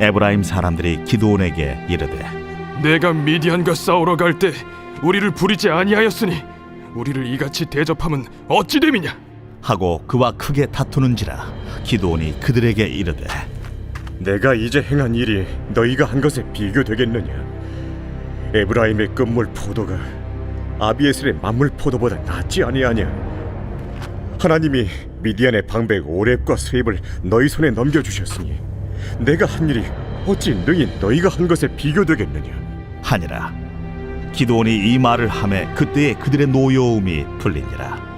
에브라임 사람들이 기드온에게 이르되 내가 미디안과 싸우러 갈 때 우리를 부리지 아니하였으니 우리를 이같이 대접함은 어찌 됨이냐? 하고 그와 크게 다투는지라 기드온이 그들에게 이르되 내가 이제 행한 일이 너희가 한 것에 비교되겠느냐? 에브라임의 끝물 포도가 아비에셀의 만물 포도보다 낫지 아니하냐? 하나님이 미디안의 방백 오렙과 스입을 너희 손에 넘겨주셨으니 내가 한 일이 어찌 능히 너희가 한 것에 비교되겠느냐? 하니라 기드온이 이 말을 하매 그때에 그들의 노여움이 풀리니라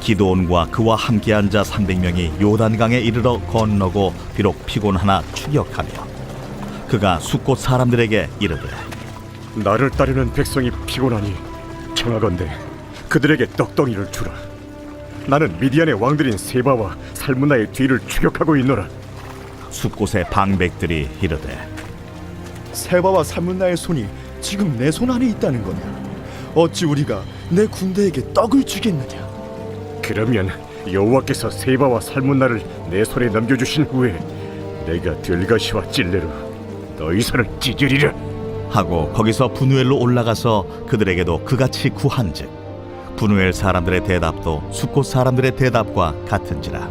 기드온과 그와 함께한 자 300명이 요단강에 이르러 건너고 비록 피곤하나 추격하며 그가 숫곳 사람들에게 이르되 나를 따르는 백성이 피곤하니 청하건대 그들에게 떡덩이를 주라. 나는 미디안의 왕들인 세바와 살문나의 뒤를 추격하고 있노라. 숫곳의 방백들이 이르되 세바와 살문나의 손이 지금 내 손 안에 있다는 거냐? 어찌 우리가 내 군대에게 떡을 주겠느냐? 그러면 여호와께서 세바와 살문나를 내 손에 넘겨주신 후에 내가 들가시와 찔레로 너희 손을 찢으리라. 하고 거기서 분우엘로 올라가서 그들에게도 그같이 구한즉 분우엘 사람들의 대답도 숫곳 사람들의 대답과 같은지라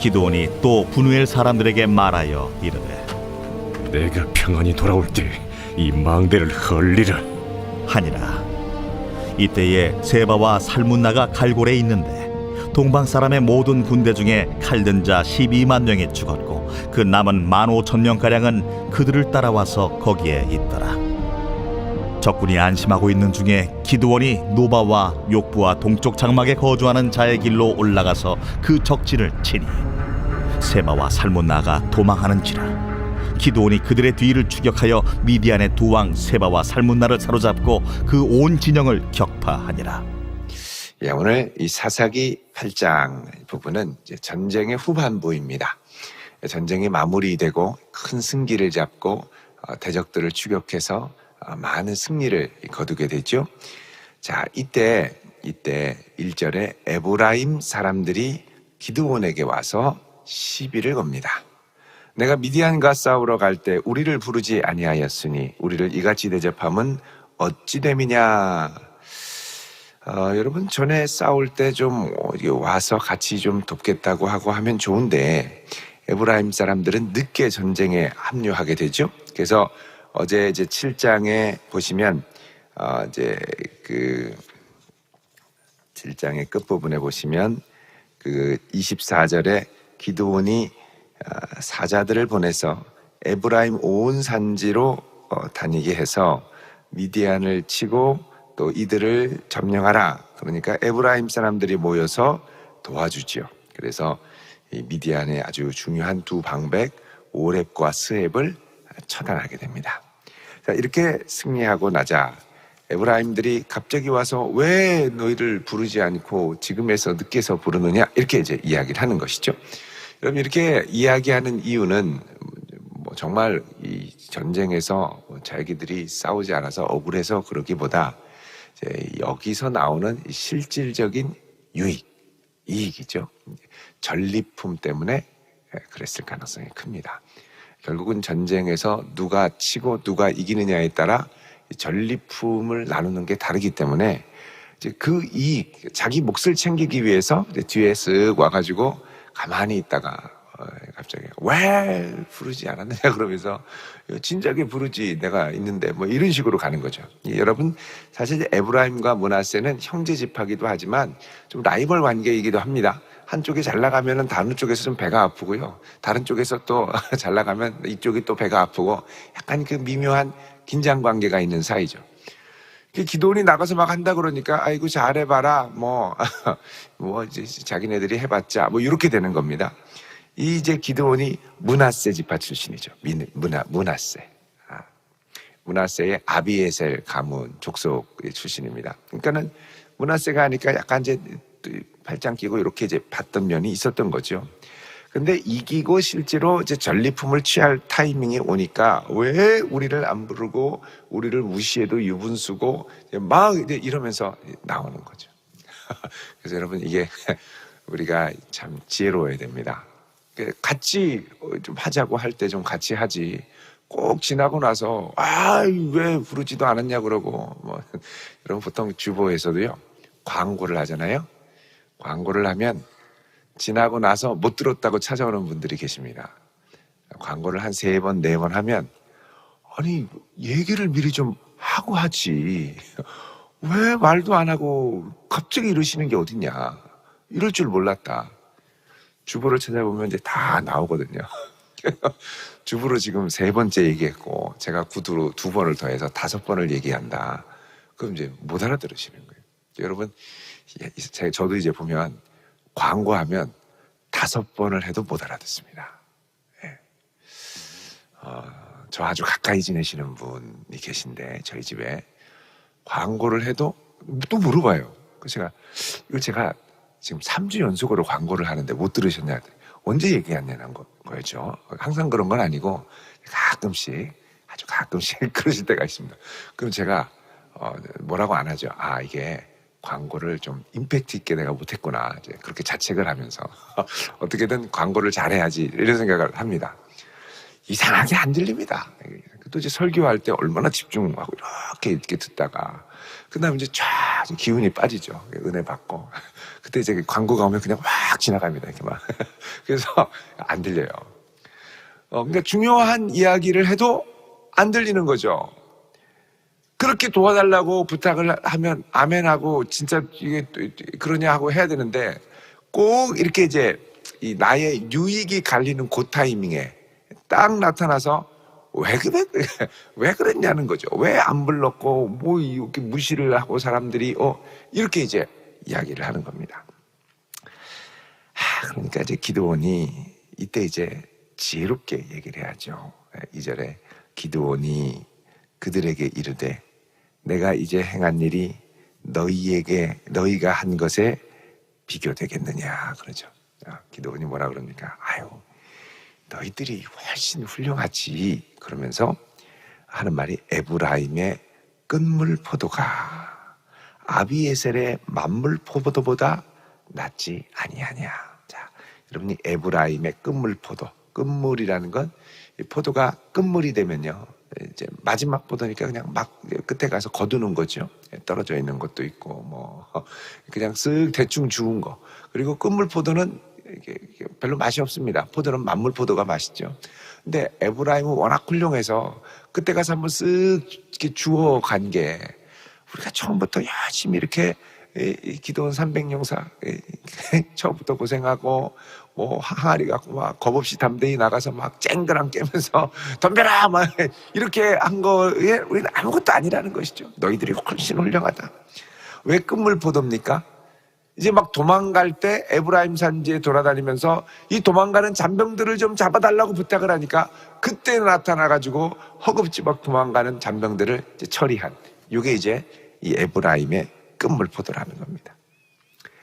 기드온이 또 분우엘 사람들에게 말하여 이르되 내가 평안히 돌아올 때 이 망대를 헐리라. 하니라 이때에 세바와 살문나가 갈골에 있는데 동방 사람의 모든 군대 중에 칼든 자 12만 명이 죽었고 그 남은 1만 5천 명 가량은 그들을 따라와서 거기에 있더라. 적군이 안심하고 있는 중에 기드원이 노바와 욕부와 동쪽 장막에 거주하는 자의 길로 올라가서 그 적진을 치니 세바와 살문나가 도망하는지라 기드온이 그들의 뒤를 추격하여 미디안의 두 왕 세바와 살문나를 사로잡고 그 온 진영을 격파하니라 예, 오늘 이 사사기 8장 부분은 전쟁의 후반부입니다. 전쟁이 마무리되고 큰 승기를 잡고 어, 대적들을 추격해서 어, 많은 승리를 거두게 되죠. 자, 이때 이때 1절에 에브라임 사람들이 기드온에게 와서 시비를 겁니다. 내가 미디안과 싸우러 갈 때 우리를 부르지 아니하였으니 우리를 이같이 대접함은 어찌 됨이냐 어, 여러분 전에 싸울 때 좀 와서 같이 좀 돕겠다고 하고 하면 좋은데 에브라임 사람들은 늦게 전쟁에 합류하게 되죠. 그래서 어제 이제 7장에 보시면 어, 이제 그 7장의 끝 부분에 보시면 그 24절에 기드온이 어, 사자들을 보내서 에브라임 온 산지로 어, 다니게 해서 미디안을 치고 또 이들을 점령하라. 그러니까 에브라임 사람들이 모여서 도와주지요. 그래서 이 미디안의 아주 중요한 두 방백 오렙과 스앱을 처단하게 됩니다. 자, 이렇게 승리하고 나자 에브라임들이 갑자기 와서 왜 너희를 부르지 않고 지금에서 늦게서 부르느냐 이렇게 이제 이야기를 하는 것이죠. 여러분 이렇게 이야기하는 이유는 뭐 정말 이 전쟁에서 자기들이 싸우지 않아서 억울해서 그러기보다 여기서 나오는 이 실질적인 유익, 이익이죠. 전리품 때문에 그랬을 가능성이 큽니다. 결국은 전쟁에서 누가 치고 누가 이기느냐에 따라 이 전리품을 나누는 게 다르기 때문에 그 이익, 자기 몫을 챙기기 위해서 뒤에 쓱 와가지고 가만히 있다가 어, 갑자기 왜 부르지 않았느냐 그러면서 진작에 부르지 내가 있는데 뭐 이런 식으로 가는 거죠. 예, 여러분 사실 에브라임과 문하세는 형제 집하기도 하지만 좀 라이벌 관계이기도 합니다. 한쪽이 잘 나가면은 다른 쪽에서 좀 배가 아프고요. 다른 쪽에서 또 잘 나가면 이쪽이 또 배가 아프고 약간 그 미묘한 긴장 관계가 있는 사이죠. 그 기도원이 나가서 막 한다 그러니까 아이고 잘해봐라 뭐 뭐 이제 자기네들이 해봤자 뭐 이렇게 되는 겁니다. 이 이제 기도원이 문하세 지파 출신이죠. 민- 문하 문하세. 아, 문하세의 아비에셀 가문 족속 출신입니다. 그러니까는 문하세가 하니까 약간 이제 발장 끼고 이렇게 이제 봤던 면이 있었던 거죠. 근데 이기고 실제로 이제 전리품을 취할 타이밍이 오니까 왜 우리를 안 부르고 우리를 무시해도 유분수고 막 이제 이러면서 나오는 거죠. 그래서 여러분 이게 우리가 참 지혜로워야 됩니다. 그 같이 어, 좀 하자고 할 때 좀 같이 하지. 꼭 지나고 나서 아 왜 부르지도 않았냐 그러고 뭐 여러분 보통 주보에서도요 광고를 하잖아요. 광고를 하면 지나고 나서 못 들었다고 찾아오는 분들이 계십니다. 광고를 한 세 번, 네 번 하면 아니 얘기를 미리 좀 하고 하지 왜 말도 안 하고 갑자기 이러시는 게 어딨냐 이럴 줄 몰랐다. 주보를 찾아보면 이제 다 나오거든요. 주부로 지금 세 번째 얘기했고 제가 구두로 두 번을 더해서 다섯 번을 얘기한다. 그럼 이제 못 알아들으시는 거예요. 여러분, 저도 이제 보면 광고하면 다섯 번을 해도 못 알아듣습니다. 예. 어, 저 아주 가까이 지내시는 분이 계신데 저희 집에 광고를 해도 또 물어봐요. 그래서 제가 이거 제가 지금 3주 연속으로 광고를 하는데 못 들으셨냐? 언제 얘기했냐는 거, 거였죠. 항상 그런 건 아니고 가끔씩 아주 가끔씩 그러실 때가 있습니다. 그럼 제가 어, 뭐라고 안 하죠. 아 이게 광고를 좀 임팩트 있게 내가 못했구나. 이제 그렇게 자책을 하면서 어떻게든 광고를 잘해야지 이런 생각을 합니다. 이상하게 안 들립니다. 또 이제 설교할 때 얼마나 집중하고 이렇게 이렇게 듣다가 그다음에 이제 쫙 기운이 빠지죠. 은혜 받고 그때 이제 광고가 오면 그냥 확 지나갑니다. 이렇게 막 그래서 안 들려요. 어, 그러니까 중요한 이야기를 해도 안 들리는 거죠. 그렇게 도와달라고 부탁을 하면 아멘하고 진짜 이게 또 그러냐 하고 해야 되는데 꼭 이렇게 이제 이 나의 유익이 갈리는 그 타이밍에 딱 나타나서 왜 그래 왜 그랬냐는 거죠. 왜 안 불렀고 뭐 이렇게 무시를 하고 사람들이 어 이렇게 이제 이야기를 하는 겁니다. 하, 그러니까 이제 기도원이 이때 이제 지혜롭게 얘기를 해야죠. 이절에 기도원이 그들에게 이르되 내가 이제 행한 일이 너희에게 너희가 한 것에 비교되겠느냐 그러죠. 아, 기도원이 뭐라 그럽니까? 아유 너희들이 훨씬 훌륭하지 그러면서 하는 말이 에브라임의 끝물 포도가 아비에셀의 만물 포도보다 낫지 아니하냐. 자, 여러분이 에브라임의 끝물 포도, 끝물이라는 건이 포도가 끝물이 되면요. 이제 마지막 포도니까 그냥 막 끝에 가서 거두는 거죠. 떨어져 있는 것도 있고 뭐 그냥 쓱 대충 주운 거. 그리고 끝물 포도는 별로 맛이 없습니다. 포도는 만물 포도가 맛있죠. 근데 에브라임은 워낙 훌륭해서 그때 가서 한번 쓱 이렇게 주워 간 게 우리가 처음부터 열심히 이렇게 기도원 300용사 처음부터 고생하고 뭐 항아리 갖고 막 겁없이 담대히 나가서 막 쨍그랑 깨면서 덤벼라 막 이렇게 한 거에 우리는 아무것도 아니라는 것이죠. 너희들이 훨씬 훌륭하다. 왜 끝물 포도입니까? 이제 막 도망갈 때 에브라임 산지에 돌아다니면서 이 도망가는 잔병들을 좀 잡아달라고 부탁을 하니까 그때 나타나가지고 허겁지 막 도망가는 잔병들을 처리한 이게 이제 이 에브라임의 끝물포도라는 겁니다.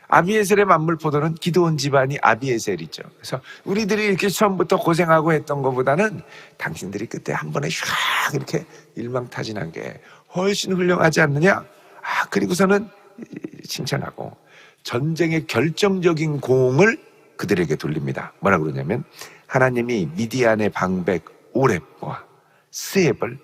아비에셀의 만물 포도는 기도원 집안이 아비에셀이죠. 그래서 우리들이 이렇게 처음부터 고생하고 했던 것보다는 당신들이 그때 한 번에 샥 이렇게 일망타진한 게 훨씬 훌륭하지 않느냐? 아, 그리고서는 칭찬하고 전쟁의 결정적인 공을 그들에게 돌립니다. 뭐라 그러냐면 하나님이 미디안의 방백 오렙과 스앱을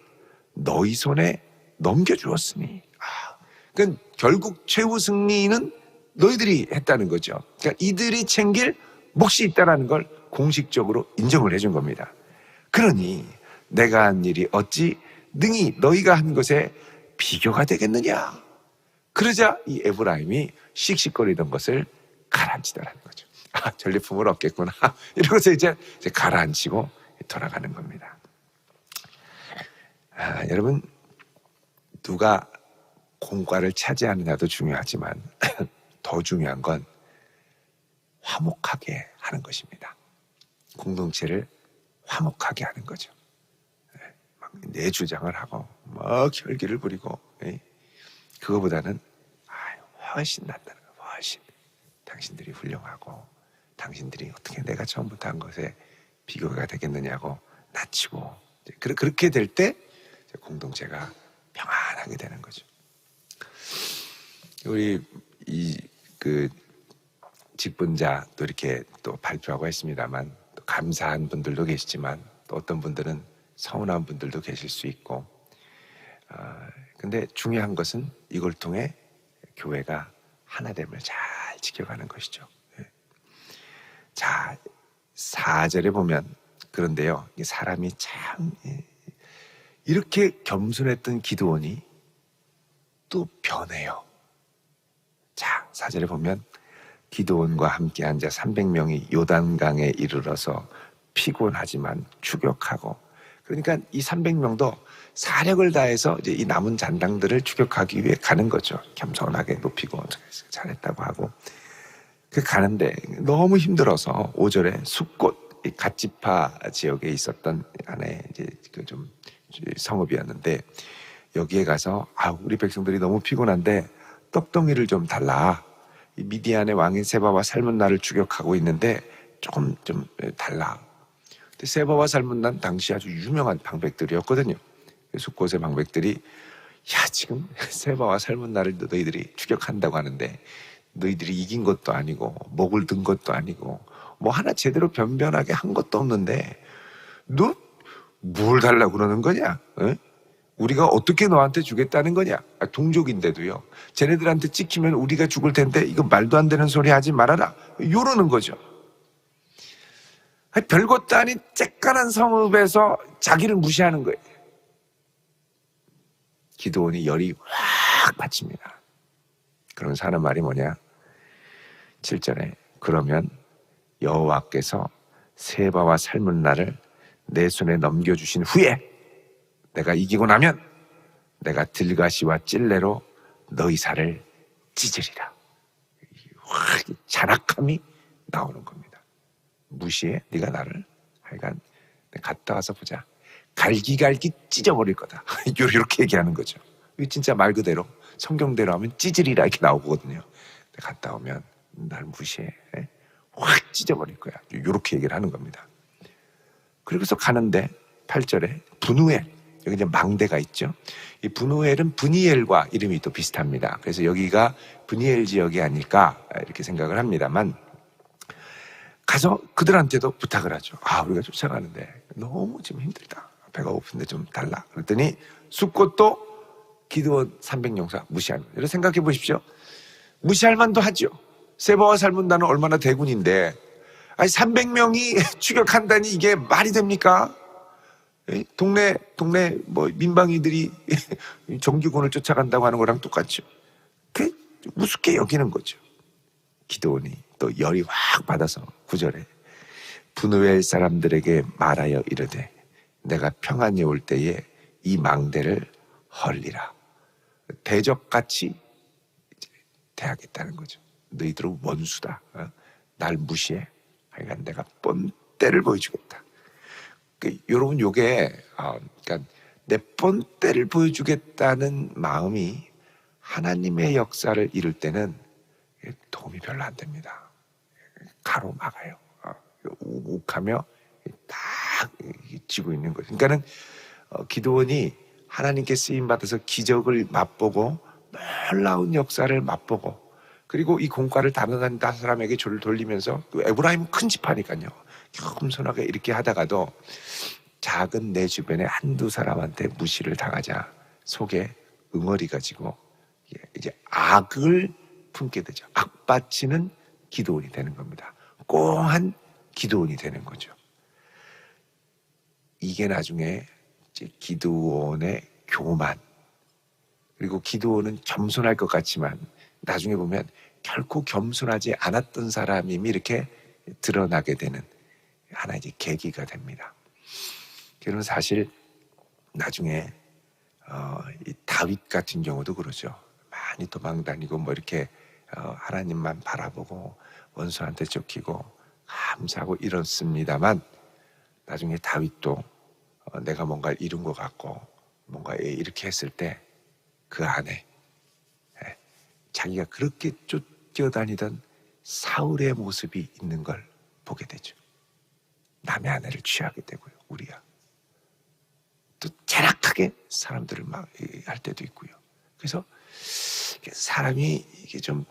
너희 손에 넘겨주었으니 아, 그러니까 결국 최후 승리는 너희들이 했다는 거죠. 그러니까 이들이 챙길 몫이 있다라는 걸 공식적으로 인정을 해준 겁니다. 그러니 내가 한 일이 어찌 능히 너희가 한 것에 비교가 되겠느냐? 그러자 이 에브라임이 씩씩거리던 것을 가라앉히더라는 거죠. 아, 전리품을 얻겠구나. 이러고서 이제, 이제 가라앉히고 돌아가는 겁니다. 아, 여러분, 누가 공과를 차지하느냐도 중요하지만 더 중요한 건 화목하게 하는 것입니다. 공동체를 화목하게 하는 거죠. 네, 막내 주장을 하고 막 혈기를 부리고 예. 그거보다는 훨씬 낫다는 거 훨씬 당신들이 훌륭하고 당신들이 어떻게 내가 처음부터 한 것에 비교가 되겠느냐고 낮추고 그렇게 될 때 공동체가 평안하게 되는 거죠. 우리 이 그 직분자 또 이렇게 또 발표하고 했습니다만 또 감사한 분들도 계시지만 또 어떤 분들은 서운한 분들도 계실 수 있고 아, 근데 중요한 것은 이걸 통해 교회가 하나됨을 잘 지켜가는 것이죠. 예. 자, 4절에 보면 그런데요. 이 사람이 참 예, 이렇게 겸손했던 기도원이 또 변해요. 자, 4절에 보면 기도원과 함께 앉아 300명이 요단강에 이르러서 피곤하지만 추격하고 그러니까 이 300명도 사력을 다해서 이제 이 남은 잔당들을 추격하기 위해 가는 거죠. 겸손하게 높이고 잘했다고 하고 그 가는데 너무 힘들어서 5절에 숫꽃 이 갓지파 지역에 있었던 하나의 이제 그좀 성읍이었는데 여기에 가서 아 우리 백성들이 너무 피곤한데 떡덩이를 좀 달라 이 미디안의 왕인 세바와 살문나를 추격하고 있는데 조금 좀 달라 근데 세바와 살문난 당시 아주 유명한 방백들이었거든요 숫곳의 방백들이 야 지금 세바와 살문나를 너희들이 추격한다고 하는데 너희들이 이긴 것도 아니고 목을 든 것도 아니고 뭐 하나 제대로 변변하게 한 것도 없는데 너 뭘 달라고 그러는 거냐? 어? 우리가 어떻게 너한테 주겠다는 거냐? 아, 동족인데도요. 쟤네들한테 찍히면 우리가 죽을 텐데 이거 말도 안 되는 소리 하지 말아라. 요러는 거죠. 아, 별것도 아닌 쬐깐한 성읍에서 자기를 무시하는 거예요. 기도원이 열이 확 받칩니다. 그러면서 하는 말이 뭐냐? 7절에 그러면 여호와께서 세바와 삶은 나를 내 손에 넘겨주신 후에 내가 이기고 나면 내가 들가시와 찔레로 너희 살을 찢으리라. 확 잔악함이 나오는 겁니다. 무시해 네가 나를 하여간 갔다 와서 보자. 갈기갈기 찢어버릴 거다. 이렇게 얘기하는 거죠. 이게 진짜 말 그대로 성경대로 하면 찢으리라 이렇게 나오거든요. 갔다 오면 날 무시해. 예? 확 찢어버릴 거야. 이렇게 얘기를 하는 겁니다. 그래서 가는데 8절에 분우엘 여기 이제 망대가 있죠. 이 분우엘은 분이엘과 이름이 또 비슷합니다. 그래서 여기가 분이엘 지역이 아닐까 이렇게 생각을 합니다만 가서 그들한테도 부탁을 하죠. 아 우리가 쫓아가는데 너무 지금 힘들다. 배가 고픈데 좀 달라. 그랬더니 숫꽃도 기도원 300용사 무시하는 거예요. 생각해 보십시오. 무시할 만도 하죠. 세바와 살문다는 얼마나 대군인데 아니 300명이 추격한다니 이게 말이 됩니까? 에? 동네 동네 뭐 민방위들이 정규군을 쫓아간다고 하는 거랑 똑같죠. 그 우습게 여기는 거죠. 기도원이 또 열이 확 받아서 구절에 분우엘 사람들에게 말하여 이르되 내가 평안이 올 때에 이 망대를 헐리라. 대적같이 대하겠다는 거죠. 너희들은 원수다. 어? 날 무시해. 하여간 내가 뻔때를 보여주겠다. 그, 여러분 요게 어, 그러니까 내 뻔때를 보여주겠다는 마음이 하나님의 역사를 이룰 때는 도움이 별로 안 됩니다. 가로막아요. 어, 욱하며 딱 쥐고 있는 거죠. 그러니까는 어, 기도원이 하나님께 쓰임 받아서 기적을 맛보고 놀라운 역사를 맛보고 그리고 이 공과를 다른 다른 사람에게 조를 돌리면서 그 에브라임은 큰 집하니까요. 겸손하게 이렇게 하다가도 작은 내 주변에 한두 사람한테 무시를 당하자 속에 응어리가 지고 이제 악을 품게 되죠. 악바치는 기도원이 되는 겁니다. 꽁한 기도원이 되는 거죠. 이게 나중에 기도원의 교만 그리고 기도원은 겸손할 것 같지만 나중에 보면 결코 겸손하지 않았던 사람임이 이렇게 드러나게 되는 하나의 이제 계기가 됩니다. 그런 사실 나중에 어, 이 다윗 같은 경우도 그러죠. 많이 도망다니고 뭐 이렇게 어, 하나님만 바라보고 원수한테 쫓기고 감사하고 이렇습니다만 나중에 다윗도 어, 내가 뭔가 이룬 것 같고 뭔가 이렇게 했을 때 그 안에 예, 자기가 그렇게 쫓겨다니던 사울의 모습이 있는 걸 보게 되죠. 남의 아내를 취하게 되고요. 우리야. 또 제락하게 사람들을 막 할 때도 있고요. 그래서 사람이 이게 좀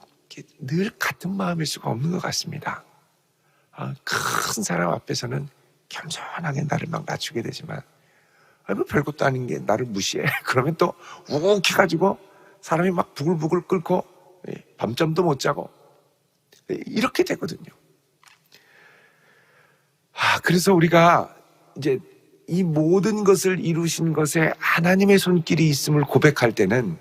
늘 같은 마음일 수가 없는 것 같습니다. 아, 큰 사람 앞에서는 겸손하게 나를 막 낮추게 되지만 아, 뭐 별것도 아닌 게 나를 무시해. 그러면 또 욱해가지고 사람이 막 부글부글 끓고 예, 밤잠도 못 자고 예, 이렇게 되거든요. 아, 그래서 우리가 이제 이 모든 것을 이루신 것에 하나님의 손길이 있음을 고백할 때는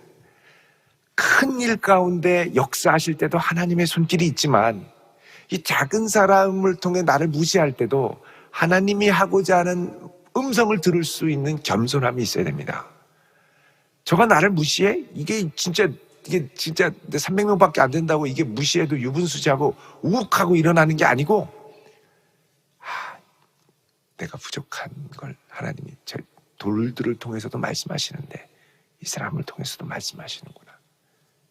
큰 일 가운데 역사하실 때도 하나님의 손길이 있지만 이 작은 사람을 통해 나를 무시할 때도 하나님이 하고자 하는 음성을 들을 수 있는 겸손함이 있어야 됩니다. 저가 나를 무시해? 이게 진짜 이게 진짜 내 300명밖에 안 된다고 이게 무시해도 유분수지하고 우욱하고 일어나는 게 아니고 아, 내가 부족한 걸 하나님이 저 돌들을 통해서도 말씀하시는데 이 사람을 통해서도 말씀하시는구나.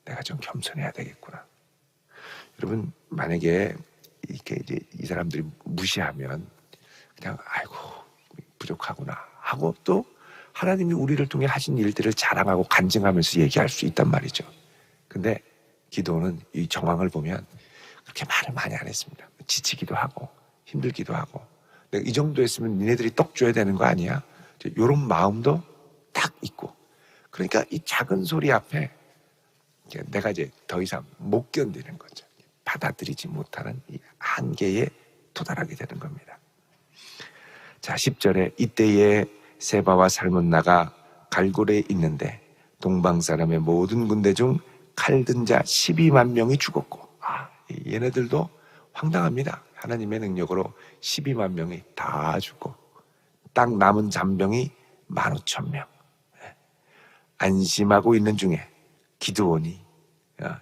내가 좀 겸손해야 되겠구나. 여러분 만약에 이렇게 이제 이 사람들이 무시하면 그냥 아이고 부족하구나 하고 또 하나님이 우리를 통해 하신 일들을 자랑하고 간증하면서 얘기할 수 있단 말이죠. 근데 기도는 이 정황을 보면 그렇게 말을 많이 안 했습니다. 지치기도 하고 힘들기도 하고 내가 이 정도 했으면 니네들이 떡 줘야 되는 거 아니야? 이런 마음도 딱 있고 그러니까 이 작은 소리 앞에 내가 이제 더 이상 못 견디는 거죠. 받아들이지 못하는 이 한계에 도달하게 되는 겁니다. 자, 10절에 이때에 세바와 살문나가 갈골에 있는데 동방 사람의 모든 군대 중 칼든 자 12만 명이 죽었고 아, 이 얘네들도 황당합니다. 하나님의 능력으로 12만 명이 다 죽고 딱 남은 잔병이 15,000명. 안심하고 있는 중에 기드온이 어,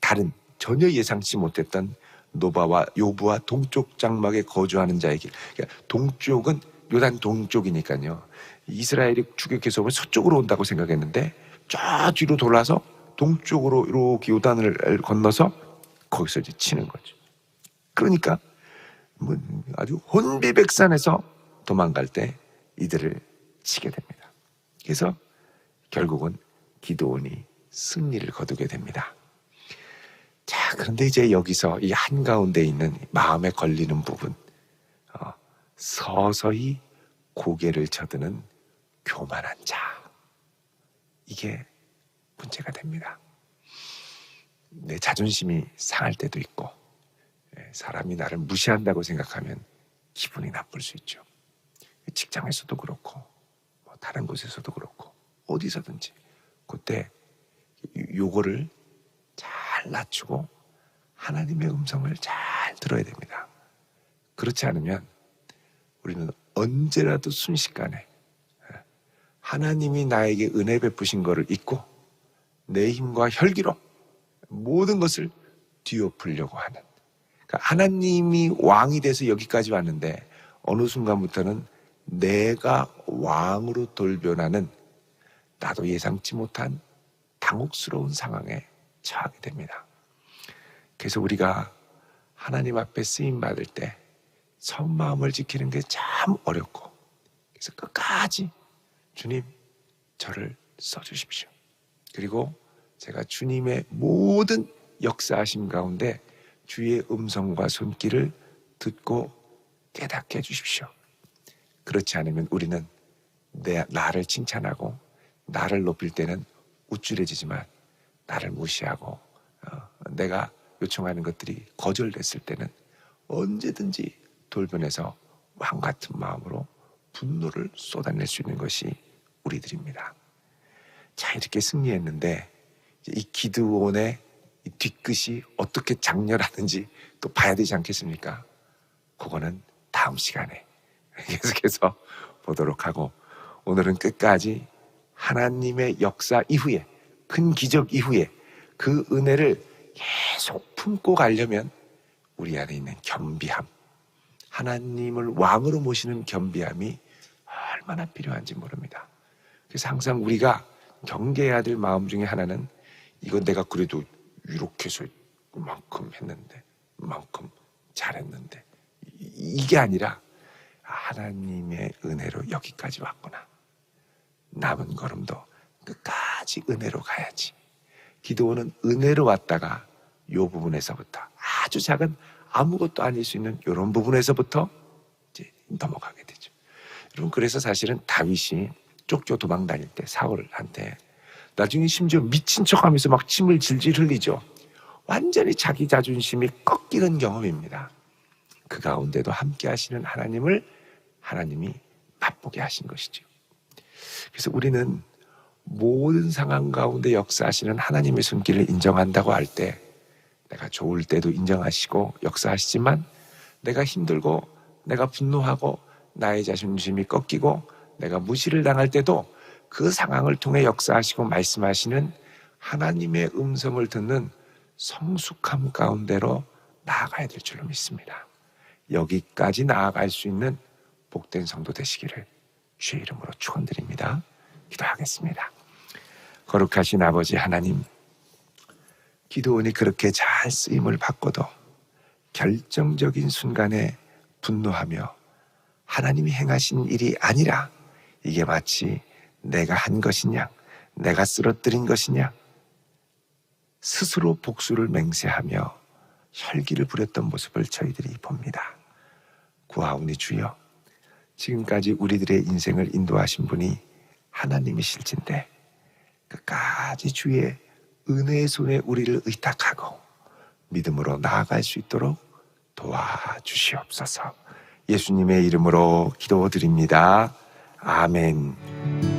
다른 전혀 예상치 못했던 노바와 요부와 동쪽 장막에 거주하는 자에게 그러니까 동쪽은 요단 동쪽이니까요. 이스라엘이 추격해서 오면 서쪽으로 온다고 생각했는데 저 뒤로 돌아서 동쪽으로 이렇게 요단을 건너서 거기서 이제 치는 거죠. 그러니까 뭐 아주 혼비백산에서 도망갈 때 이들을 치게 됩니다. 그래서 결국은 기도원이 승리를 거두게 됩니다. 자, 그런데 이제 여기서 이 한가운데 있는 마음에 걸리는 부분, 어, 서서히 고개를 쳐드는 교만한 자. 이게 문제가 됩니다. 내 자존심이 상할 때도 있고, 예, 사람이 나를 무시한다고 생각하면 기분이 나쁠 수 있죠. 직장에서도 그렇고, 뭐 다른 곳에서도 그렇고, 어디서든지. 그때 요거를 잘 낮추고 하나님의 음성을 잘 들어야 됩니다. 그렇지 않으면 우리는 언제라도 순식간에 하나님이 나에게 은혜 베푸신 것을 잊고 내 힘과 혈기로 모든 것을 뒤엎으려고 하는 하나님이 왕이 돼서 여기까지 왔는데 어느 순간부터는 내가 왕으로 돌변하는 나도 예상치 못한 당혹스러운 상황에 처하게 됩니다. 그래서 우리가 하나님 앞에 쓰임 받을 때 선마음을 지키는 게 참 어렵고 그래서 끝까지 주님 저를 써주십시오. 그리고 제가 주님의 모든 역사하심 가운데 주의 음성과 손길을 듣고 깨닫게 해주십시오. 그렇지 않으면 우리는 내 나를 칭찬하고 나를 높일 때는 우쭐해지지만 나를 무시하고 어, 내가 요청하는 것들이 거절됐을 때는 언제든지 돌변해서 왕 같은 마음으로 분노를 쏟아낼 수 있는 것이 우리들입니다. 자 이렇게 승리했는데 이 기드온의 이 뒤끝이 어떻게 장렬하는지 또 봐야 되지 않겠습니까? 그거는 다음 시간에 계속해서 보도록 하고 오늘은 끝까지 하나님의 역사 이후에 큰 기적 이후에 그 은혜를 계속 품고 가려면 우리 안에 있는 겸비함, 하나님을 왕으로 모시는 겸비함이 얼마나 필요한지 모릅니다. 그래서 항상 우리가 경계해야 될 마음 중에 하나는 이건 내가 그래도 이렇게 해서 이만큼 했는데, 이만큼 잘했는데, 이- 이게 아니라 하나님의 은혜로 여기까지 왔구나. 남은 걸음도 끝까지 은혜로 가야지. 기도원은 은혜로 왔다가 요 부분에서부터 아주 작은 아무것도 아닐 수 있는 이런 부분에서부터 이제 넘어가게 되죠. 여러분 그래서 사실은 다윗이 쫓겨 도망 다닐 때 사울한테 나중에 심지어 미친 척 하면서 막 침을 질질 흘리죠. 완전히 자기 자존심이 꺾이는 경험입니다. 그 가운데도 함께 하시는 하나님을 하나님이 맛보게 하신 것이죠. 그래서 우리는 모든 상황 가운데 역사하시는 하나님의 손길을 인정한다고 할 때 내가 좋을 때도 인정하시고 역사하시지만 내가 힘들고 내가 분노하고 나의 자존심이 꺾이고 내가 무시를 당할 때도 그 상황을 통해 역사하시고 말씀하시는 하나님의 음성을 듣는 성숙함 가운데로 나아가야 될 줄로 믿습니다. 여기까지 나아갈 수 있는 복된 성도 되시기를 주의 이름으로 축원드립니다. 기도하겠습니다. 거룩하신 아버지 하나님, 기도원이 그렇게 잘 쓰임을 받고도 결정적인 순간에 분노하며 하나님이 행하신 일이 아니라 이게 마치 내가 한 것이냐, 내가 쓰러뜨린 것이냐, 스스로 복수를 맹세하며 혈기를 부렸던 모습을 저희들이 봅니다. 구하오니 주여, 지금까지 우리들의 인생을 인도하신 분이 하나님이실진데 끝까지 주의 은혜의 손에 우리를 의탁하고 믿음으로 나아갈 수 있도록 도와주시옵소서. 예수님의 이름으로 기도드립니다. 아멘.